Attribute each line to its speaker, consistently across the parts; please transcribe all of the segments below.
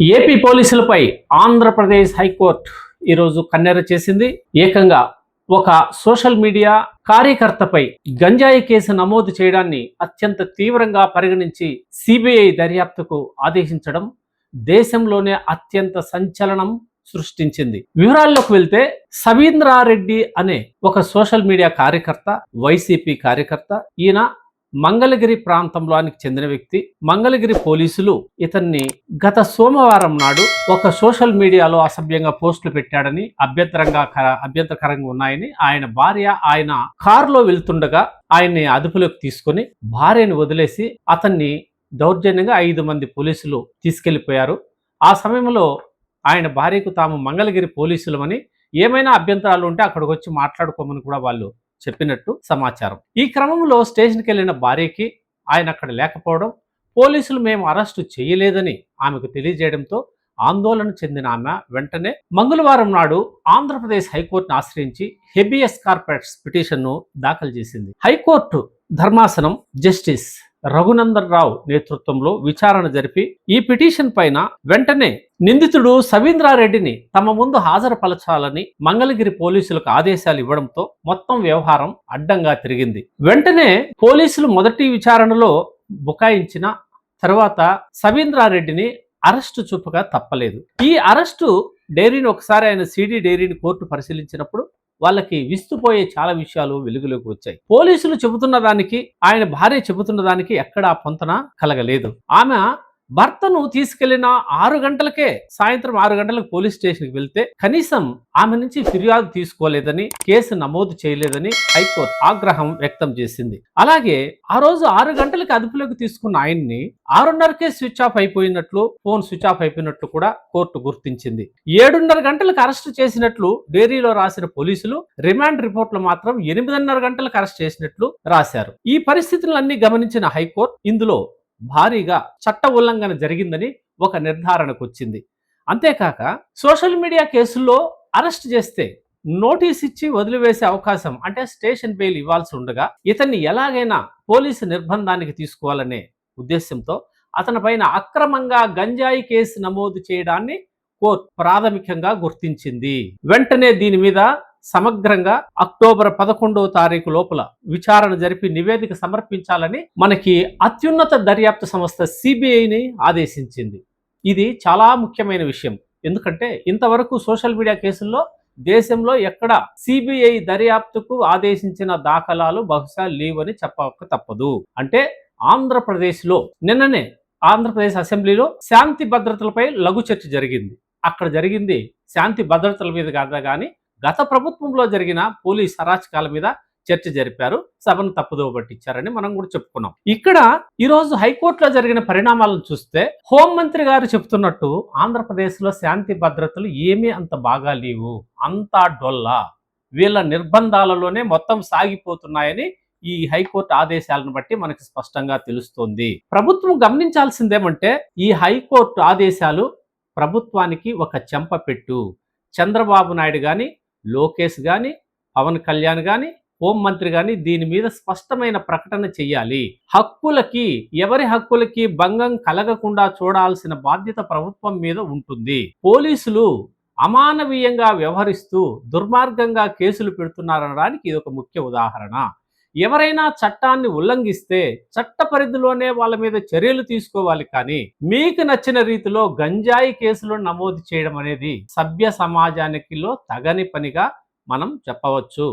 Speaker 1: AP పోలీసులపై Andhra Pradesh high court ఈరోజు కన్నెర చేసింది. ఏకంగా ఒక సోషల్ మీడియా కార్యకర్తపై గంజాయి కేసు నమోదు చేయడాన్ని అత్యంత తీవ్రంగా పరిగణించి సిబిఐ దర్యాప్తుకు ఆదేశించడం దేశంలోనే అత్యంత సంచలనం సృష్టించింది. వివరాల్లోకి వెళ్తే సవీంద్రారెడ్డి అనే ఒక సోషల్ మీడియా కార్యకర్త వైసీపీ కార్యకర్త ఈయన మంగళగిరి ప్రాంతంలోనికి చెందిన వ్యక్తి మంగళగిరి పోలీసులు ఇతన్ని గత సోమవారం నాడు ఒక సోషల్ మీడియాలో అసభ్యంగా పోస్టులు పెట్టాడని అభ్యంతరంగా కర- అభ్యంతరకరంగా ఉన్నాయని ఆయన భార్య ఆయన కారులో వెళ్తుండగా ఆయన్ని అదుపులోకి తీసుకొని భార్యను వదిలేసి అతన్ని దౌర్జన్యంగా ఐదు మంది పోలీసులు తీసుకెళ్ళిపోయారు. ఆ సమయంలో ఆయన భార్యకు తాము మంగళగిరి పోలీసులమని ఏమైనా అభ్యంతరాలు ఉంటే అక్కడికి వచ్చి మాట్లాడుకోమని కూడా వాళ్ళు చెప్పినట్టు సమాచారం. ఈ క్రమంలో స్టేషన్కి వెళ్ళిన భార్యకి ఆయన అక్కడ లేకపోవడం పోలీసులు మేము అరెస్టు చేయలేదని ఆమెకు తెలియజేయడంతో ఆందోళన చెందిన ఆమె వెంటనే మంగళవారం నాడు ఆంధ్రప్రదేశ్ హైకోర్టును ఆశ్రయించి హెబియస్ కార్పొరేట్స్ పిటిషన్ను దాఖలు చేసింది. హైకోర్టు ధర్మాసనం జస్టిస్ రఘునందన్ రావు నేతృత్వంలో విచారణ జరిపి ఈ పిటిషన్ పైన వెంటనే నిందితుడు సవీంద్రారెడ్డిని తమ ముందు హాజరుపరచాలని మంగళగిరి పోలీసులకు ఆదేశాలు ఇవ్వడంతో మొత్తం వ్యవహారం అడ్డంగా తిరిగింది. వెంటనే పోలీసులు మొదటి విచారణలో బుకాయించిన తర్వాత సవీంద్రారెడ్డిని అరెస్టు చూపగా తప్పలేదు. ఈ అరెస్టు డైరీని ఒకసారి ఆయన సిడి డైరీని కోర్టు పరిశీలించినప్పుడు వాళ్ళకి విస్తుపోయే చాలా విషయాలు వెలుగులోకి వచ్చాయి. పోలీసులు చెబుతున్న దానికి ఆయన భార్య చెబుతున్న దానికి ఎక్కడా పొంతన కలగలేదు. ఆమె భర్తను తీసుకెళ్ళిన ఆరు గంటలకే సాయంత్రం ఆరు గంటలకు పోలీస్ స్టేషన్కి వెళ్తే కనీసం ఆమె నుంచి ఫిర్యాదు తీసుకోలేదని కేసు నమోదు చేయలేదని హైకోర్టు ఆగ్రహం వ్యక్తం చేసింది. అలాగే ఆ రోజు ఆరు గంటలకు అదుపులోకి తీసుకున్న ఆయన్ని ఆరున్నరకే స్విచ్ ఆఫ్ అయిపోయినట్లు ఫోన్ స్విచ్ ఆఫ్ అయిపోయినట్లు కూడా కోర్టు గుర్తించింది. ఏడున్నర గంటలకు అరెస్ట్ చేసినట్లు డైరీలో రాసిన పోలీసులు రిమాండ్ రిపోర్ట్లు మాత్రం ఎనిమిదిన్నర గంటలకు అరెస్ట్ చేసినట్లు రాశారు. ఈ పరిస్థితులన్నీ గమనించిన హైకోర్టు ఇందులో భారీగా చట్ట ఉల్లంఘన జరిగిందని ఒక నిర్ధారణకు వచ్చింది అంతేకాక సోషల్ మీడియా కేసుల్లో అరెస్ట్ చేస్తే నోటీస్ ఇచ్చి వదిలివేసే అవకాశం అంటే స్టేషన్ బెయిల్ ఇవ్వాల్సి ఉండగా ఇతన్ని ఎలాగైనా పోలీసు నిర్బంధానికి తీసుకోవాలనే ఉద్దేశంతో అతని పైన అక్రమంగా గంజాయి కేసు నమోదు చేయడాన్ని కోర్టు ప్రాథమికంగా గుర్తించింది. వెంటనే దీని మీద సమగ్రంగా అక్టోబర్ పదకొండవ తారీఖు లోపల విచారణ జరిపి నివేదిక సమర్పించాలని మనకి అత్యున్నత దర్యాప్తు సంస్థ సిబిఐని ఆదేశించింది. ఇది చాలా ముఖ్యమైన విషయం. ఎందుకంటే ఇంతవరకు సోషల్ మీడియా కేసుల్లో దేశంలో ఎక్కడ సిబిఐ దర్యాప్తుకు ఆదేశించిన దాఖలాలు బహుశా లేవని చెప్పక తప్పదు. అంటే ఆంధ్రప్రదేశ్లో నిన్ననే ఆంధ్రప్రదేశ్ అసెంబ్లీలో శాంతి భద్రతలపై లఘు చర్చ జరిగింది. అక్కడ జరిగింది శాంతి భద్రతల మీద కాదా కానీ గత ప్రభుత్వంలో జరిగిన పోలీస్ అరాచకాల మీద చర్చ జరిపారు. సభను తప్పుదోవ పట్టించారని మనం కూడా చెప్పుకున్నాం. ఇక్కడ ఈరోజు హైకోర్టులో జరిగిన పరిణామాలను చూస్తే హోంమంత్రి గారు చెప్తున్నట్టు ఆంధ్రప్రదేశ్లో శాంతి భద్రతలు ఏమీ అంత బాగా లేవు. అంతా డొల్లా. వీళ్ళ నిర్బంధాలలోనే మొత్తం సాగిపోతున్నాయని ఈ హైకోర్టు ఆదేశాలను బట్టి మనకి స్పష్టంగా తెలుస్తోంది. ప్రభుత్వం గమనించాల్సిందేమంటే ఈ హైకోర్టు ఆదేశాలు ప్రభుత్వానికి ఒక చెంపపెట్టు చంద్రబాబు నాయుడు కానీ లోకేష్ కానీ పవన్ కళ్యాణ్ కానీ హోంమంత్రి కానీ దీని మీద స్పష్టమైన ప్రకటన చెయ్యాలి. హక్కులకి ఎవరి హక్కులకి భంగం కలగకుండా చూడాల్సిన బాధ్యత ప్రభుత్వం మీద ఉంటుంది. పోలీసులు అమానవీయంగా వ్యవహరిస్తూ దుర్మార్గంగా కేసులు పెడుతున్నారనడానికి ఇది ఒక ముఖ్య ఉదాహరణ. ఎవరైనా చట్టాన్ని ఉల్లంఘిస్తే చట్ట పరిధిలోనే వాళ్ళ మీద చర్యలు తీసుకోవాలి కానీ మీకు నచ్చిన రీతిలో గంజాయి కేసులు నమోదు చేయడం అనేది సభ్య సమాజానికిలో తగని పనిగా మనం చెప్పవచ్చు.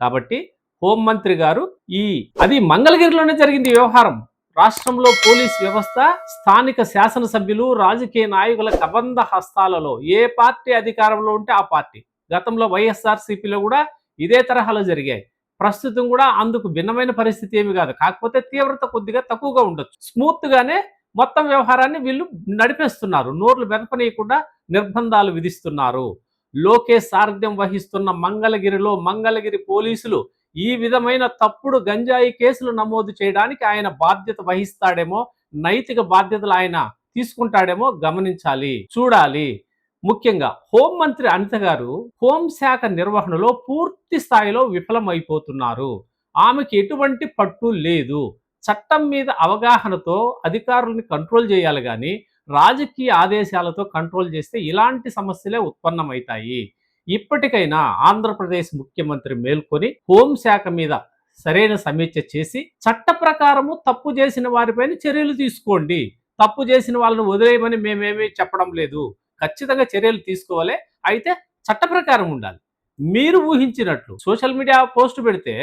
Speaker 1: కాబట్టి హోంమంత్రి గారు ఈ అది మంగళగిరిలోనే జరిగింది వ్యవహారం. రాష్ట్రంలో పోలీస్ వ్యవస్థ స్థానిక శాసనసభ్యులు రాజకీయ నాయకుల కబంధ హస్తాలలో ఏ పార్టీ అధికారంలో ఉంటే ఆ పార్టీ. గతంలో వైఎస్ఆర్ సిపిలో కూడా ఇదే తరహాలో జరిగాయి. ప్రస్తుతం కూడా అందుకు భిన్నమైన పరిస్థితి ఏమి కాదు. కాకపోతే తీవ్రత కొద్దిగా తక్కువగా ఉండొచ్చు. స్మూత్ గానే మొత్తం వ్యవహారాన్ని వీళ్ళు నడిపేస్తున్నారు. నోర్లు బెదపనీయకుండా నిర్బంధాలు విధిస్తున్నారు. లోకేష్ సారథ్యం వహిస్తున్న మంగళగిరిలో మంగళగిరి పోలీసులు ఈ విధమైన తప్పుడు గంజాయి కేసులు నమోదు చేయడానికి ఆయన బాధ్యత వహిస్తాడేమో నైతిక బాధ్యతలు ఆయన తీసుకుంటాడేమో గమనించాలి చూడాలి. ముఖ్యంగా హోంమంత్రి అనిత గారు హోంశాఖ నిర్వహణలో పూర్తి స్థాయిలో విఫలమైపోతున్నారు. ఆమెకి ఎటువంటి పట్టు లేదు. చట్టం మీద అవగాహనతో అధికారుల్ని కంట్రోల్ చేయాలి కానీ రాజకీయ ఆదేశాలతో కంట్రోల్ చేస్తే ఇలాంటి సమస్యలే ఉత్పన్నమవుతాయి. ఇప్పటికైనా ఆంధ్రప్రదేశ్ ముఖ్యమంత్రి మేల్కొని హోంశాఖ మీద సరైన సమీక్ష చేసి చట్ట ప్రకారము తప్పు చేసిన వారిపైన చర్యలు తీసుకోండి. తప్పు చేసిన వాళ్ళని వదిలేయమని మేమేమీ చెప్పడం లేదు. ఖచ్చితంగా చర్యలు తీసుకోవాలి. అయితే చట్ట ప్రకారం ఉండాలి. మీరు ఊహించినట్లు సోషల్ మీడియా పోస్ట్ పెడితే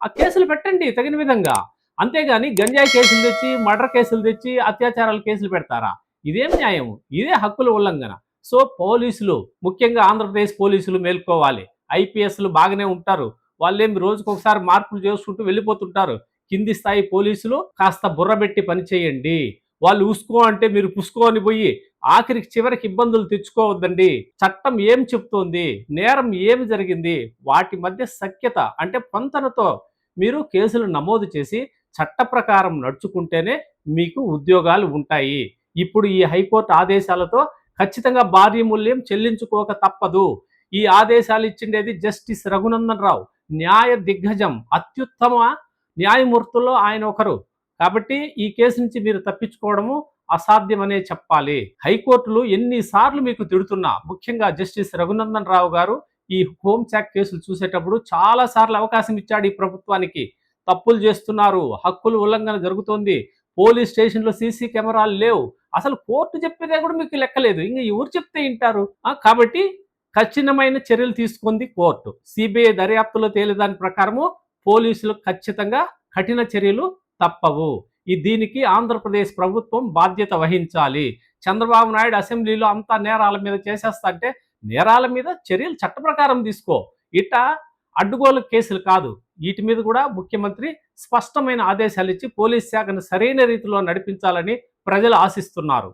Speaker 1: ఆ కేసులు పెట్టండి తగిన విధంగా. అంతేగాని గంజాయి కేసులు తెచ్చి మర్డర్ కేసులు తెచ్చి అత్యాచారాల కేసులు పెడతారా? ఇదేం న్యాయం. ఇదే హక్కుల ఉల్లంఘన. సో పోలీసులు ముఖ్యంగా ఆంధ్రప్రదేశ్ పోలీసులు మేల్కోవాలి. ఐపీఎస్లు బాగానే ఉంటారు. వాళ్ళేమి రోజుకు ఒకసారి మార్పులు చేసుకుంటూ వెళ్ళిపోతుంటారు. కింది స్థాయి పోలీసులు కాస్త బుర్రబెట్టి పనిచేయండి వాళ్ళు ఉసుకో అంటే మీరు పుసుకోని పోయి ఆఖరికి చివరికి ఇబ్బందులు తెచ్చుకోవద్దండి. చట్టం ఏం చెప్తోంది? నేరం ఏమి జరిగింది? వాటి మధ్య సఖ్యత అంటే పొంతనతో మీరు కేసులు నమోదు చేసి చట్ట ప్రకారం నడుచుకుంటేనే మీకు ఉద్యోగాలు ఉంటాయి. ఇప్పుడు ఈ హైకోర్టు ఆదేశాలతో ఖచ్చితంగా భారీ మూల్యం చెల్లించుకోక తప్పదు. ఈ ఆదేశాలు ఇచ్చిండేది జస్టిస్ రఘునందన్ రావు. న్యాయ దిగ్గజం అత్యుత్తమ న్యాయమూర్తుల్లో ఆయన ఒకరు. కాబట్టి ఈ కేసు నుంచి మీరు తప్పించుకోవడము అసాధ్యమనే చెప్పాలి. హైకోర్టులు ఎన్నిసార్లు మీకు తిడుతున్నా ముఖ్యంగా జస్టిస్ రఘునందన్ రావు గారు ఈ హోంశాఖ కేసులు చూసేటప్పుడు చాలా సార్లు అవకాశం ఇచ్చాడు ఈ ప్రభుత్వానికి. తప్పులు చేస్తున్నారు హక్కులు ఉల్లంఘన జరుగుతోంది పోలీస్ స్టేషన్లో సీసీ కెమెరాలు లేవు. అసలు కోర్టు చెప్పేదే కూడా మీకు లెక్కలేదు. ఇంకా ఎవరు చెప్తే వింటారు. కాబట్టి ఖచ్చితమైన చర్యలు తీసుకుంది కోర్టు. సిబిఐ దర్యాప్తులో తేలేదాని ప్రకారము పోలీసులు ఖచ్చితంగా కఠిన చర్యలు తప్పవు. ఈ దీనికి ఆంధ్రప్రదేశ్ ప్రభుత్వం బాధ్యత వహించాలి. చంద్రబాబు నాయుడు అసెంబ్లీలో అంతా నేరాల మీద చేసేస్తా అంటే నేరాల మీద చర్యలు చట్ట ప్రకారం తీసుకో. ఇట అడ్డుగోలు కేసులు కాదు. వీటి మీద కూడా ముఖ్యమంత్రి స్పష్టమైన ఆదేశాలు ఇచ్చి పోలీస్ శాఖను సరైన రీతిలో నడిపించాలని ప్రజలు ఆశిస్తున్నారు.